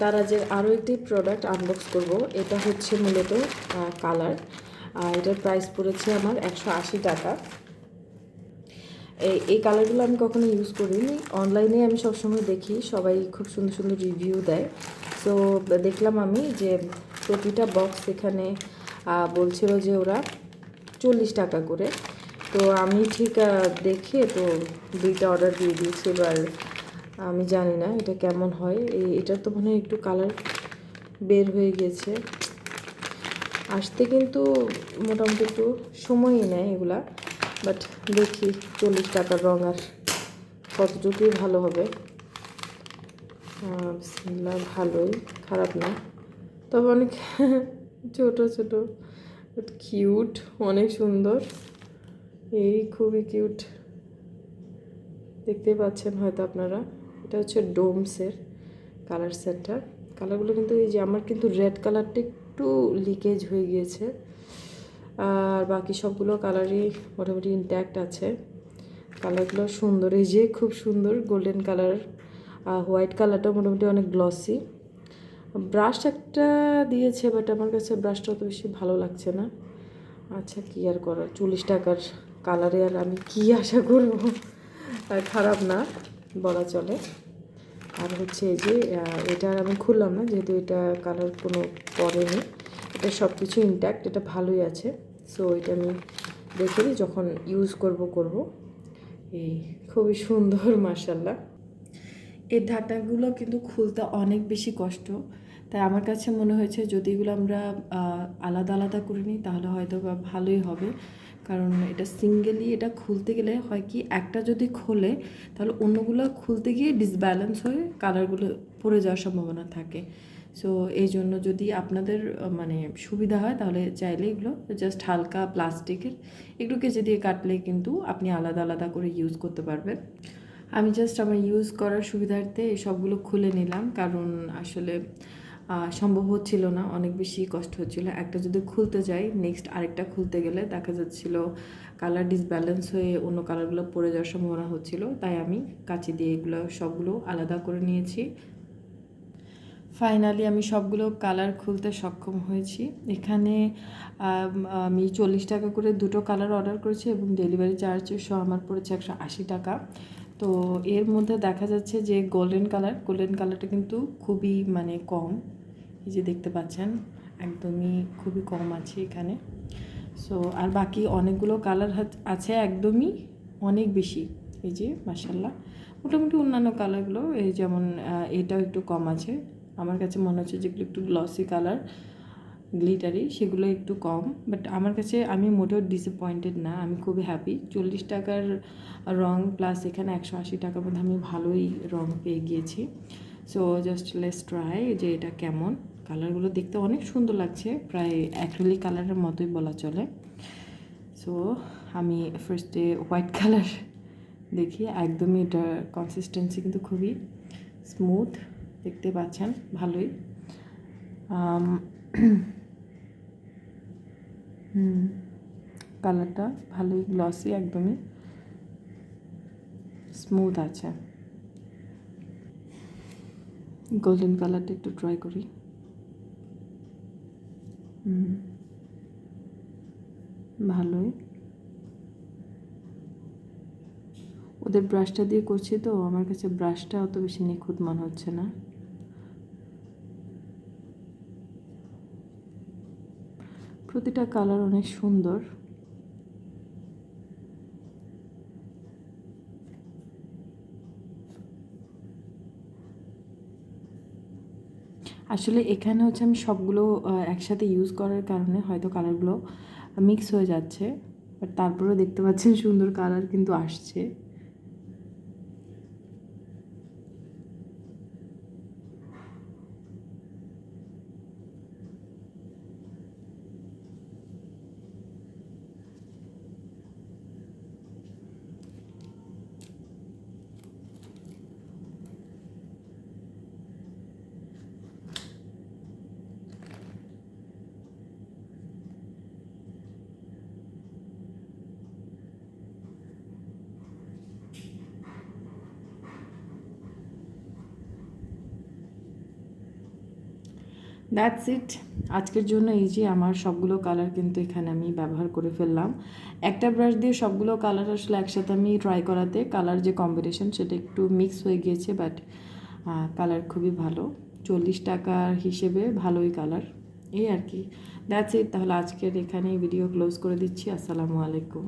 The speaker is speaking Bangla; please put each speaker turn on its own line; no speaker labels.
দারাজের আরও একটি প্রোডাক্ট আনবক্স করব, এটা হচ্ছে মূলত কালার এটার প্রাইস পড়েছে আমার একশো আশি টাকা। এই কালারগুলো আমি কখনো ইউজ করিনি। অনলাইনে আমি সবসময় দেখি, সবাই খুব সুন্দর সুন্দর রিভিউ দেয়। তো দেখলাম আমি যে প্রতিটা বক্স এখানে বলছিল যে ওরা চল্লিশ টাকা করে। তো আমি ঠিক দেখে তো দুইটা অর্ডার দিয়ে দিয়েছি এবার আমি জানি না এটা কেমন হয়। এই এটার তো মনে হয় একটু কালার বের হয়ে গিয়েছে আসতে কিন্তু মোটামুটি একটু সময়ই নেয় এগুলা বাট দেখি চল্লিশ টাকার রঙ আর কতটুকুই ভালো হবে। আহ, বিসমিল্লাহ ভালোই খারাপ না। তবে অনেক ছোট ছোট কিউট অনেক সুন্দর। এই খুবই কিউট দেখতেই পাচ্ছেন হয়তো আপনারা। এটা হচ্ছে ডোমসের কালার সেটটা কালারগুলো কিন্তু এই যে আমার কিন্তু রেড কালারটা একটু লিকেজ হয়ে গিয়েছে। আর বাকি সবগুলো কালারই মোটামুটি ইনট্যাক্ট আছে। কালারগুলো সুন্দর, এই যে খুব সুন্দর গোল্ডেন কালার আর হোয়াইট কালারটাও মোটামুটি অনেক গ্লসি ব্রাশ একটা দিয়েছে বাট আমার কাছে ব্রাশটা অত বেশি ভালো লাগছে না। আচ্ছা কী আর করার? চল্লিশ টাকার কালারে আর আমি কী আশা করব? খারাপ না। বলা চলে। আর হচ্ছে এই যে এটা আমি খুললাম না, যেহেতু এটা কালার কোনো পড়েনি এটা সব কিছু ইনট্যাক্ট এটা ভালোই আছে। সো এটা আমি দেখে যখন ইউজ করব করব। এই খুবই সুন্দর মার্শাল্লাহ এর ঢাকনাগুলো কিন্তু খুলতে অনেক বেশি কষ্ট। তাই আমার কাছে মনে হয়েছে যদি এগুলো আমরা আলাদা আলাদা করে নিই তাহলে হয়তো বা ভালোই হবে। কারণ এটা সিঙ্গেলি এটা খুলতে গেলে হয় কি একটা যদি খোলে তাহলে অন্যগুলো খুলতে গিয়ে ডিসব্যালেন্স হয়ে কালারগুলো পড়ে যাওয়ার সম্ভাবনা থাকে। সো এই জন্য যদি আপনাদের মানে সুবিধা হয় তাহলে চাইলে এগুলো জাস্ট হালকা প্লাস্টিকের একটু কেচে দিয়ে কাটলে কিন্তু আপনি আলাদা আলাদা করে ইউজ করতে পারবেন। আমি জাস্ট আমার ইউজ করার সুবিধার্থে এই সবগুলো খুলে নিলাম। কারণ আসলে সম্ভব হচ্ছিল না, অনেক বেশি কষ্ট হচ্ছিল। একটা যদি খুলতে যাই নেক্সট আরেকটা খুলতে গেলে দেখা যাচ্ছিল কালার ডিসব্যালেন্স হয়ে অন্য কালারগুলো পড়ে যাওয়ার সম্ভাবনা হচ্ছিল। তাই আমি কাঁচি দিয়ে এগুলো সবগুলো আলাদা করে নিয়েছি। ফাইনালি আমি সবগুলো কালার খুলতে সক্ষম হয়েছি। এখানে, আমি চল্লিশ টাকা করে দুটো কালার অর্ডার করেছি এবং ডেলিভারি চার্জ সহ আমার পড়েছে একশো আশি টাকা। তো এর মধ্যে দেখা যাচ্ছে যে গোল্ডেন কালার গোল্ডেন কালারটা কিন্তু খুবই মানে কম। এই যে দেখতে পাচ্ছেন, একদমই খুবই কম আছে এখানে। সো আর বাকি অনেকগুলো কালার আছে একদমই অনেক বেশি। এই যে মাসাল্লাহ মোটামুটি অন্যান্য কালারগুলো এই যেমন এটাও একটু কম আছে। আমার কাছে মনে হচ্ছে যেগুলো একটু গ্লসি কালার গ্লিটারি সেগুলো একটু কম বাট আমার কাছে আমি মোটেও ডিসঅ্যাপয়েন্টেড না, আমি খুবই হ্যাপি চল্লিশ টাকার রং প্লাস এখানে একশো আশি টাকার মধ্যে আমি ভালোই রং পেয়ে গিয়েছি। সো জাস্ট লেস ট্রাই যে এটা কেমন। কালারগুলো দেখতে অনেক সুন্দর লাগছে, প্রায় অ্যাক্রিলিক কালারের মতোই বলা চলে। সো আমি ফার্স্টে হোয়াইট কালার দেখি, একদমই এটার কনসিস্টেন্সি কিন্তু খুবই স্মুথ দেখতে পাচ্ছেন, ভালোই আম, হুম কালারটা ভালোই গ্লসি একদমই স্মুথ আছে। গোল্ডেন কালারটা একটু ট্রাই করি। ভালোই। ওদের ব্রাশটা দিয়ে করছি তো, আমার কাছে ব্রাশটা অত বেশি নিখুঁত মনে হচ্ছে না। প্রতিটা কালার অনেক সুন্দর। আসলে এখানে হচ্ছে আমি সবগুলো একসাথে ইউজ করার কারণে হয়তো কালারগুলো মিক্স হয়ে যাচ্ছে বাট তারপরেও দেখতে পাচ্ছেন সুন্দর কালার কিন্তু আসছে। দ্যাটস ইট আজকের জন্য এই যে আমার সবগুলো কালার কিন্তু এখানে আমি ব্যবহার করে ফেললাম। একটা ব্রাশ দিয়ে সবগুলো কালার আসলে একসাথে আমি ট্রাই করাতে কালার যে কম্বিনেশন সেটা একটু মিক্স হয়ে গিয়েছে বাট কালার খুবই ভালো। চল্লিশ টাকার হিসেবে ভালোই কালার এই আর কি। দ্যাটস ইট তাহলে আজকের এখানেই ভিডিও ক্লোজ করে দিচ্ছি। আসসালামু আলাইকুম।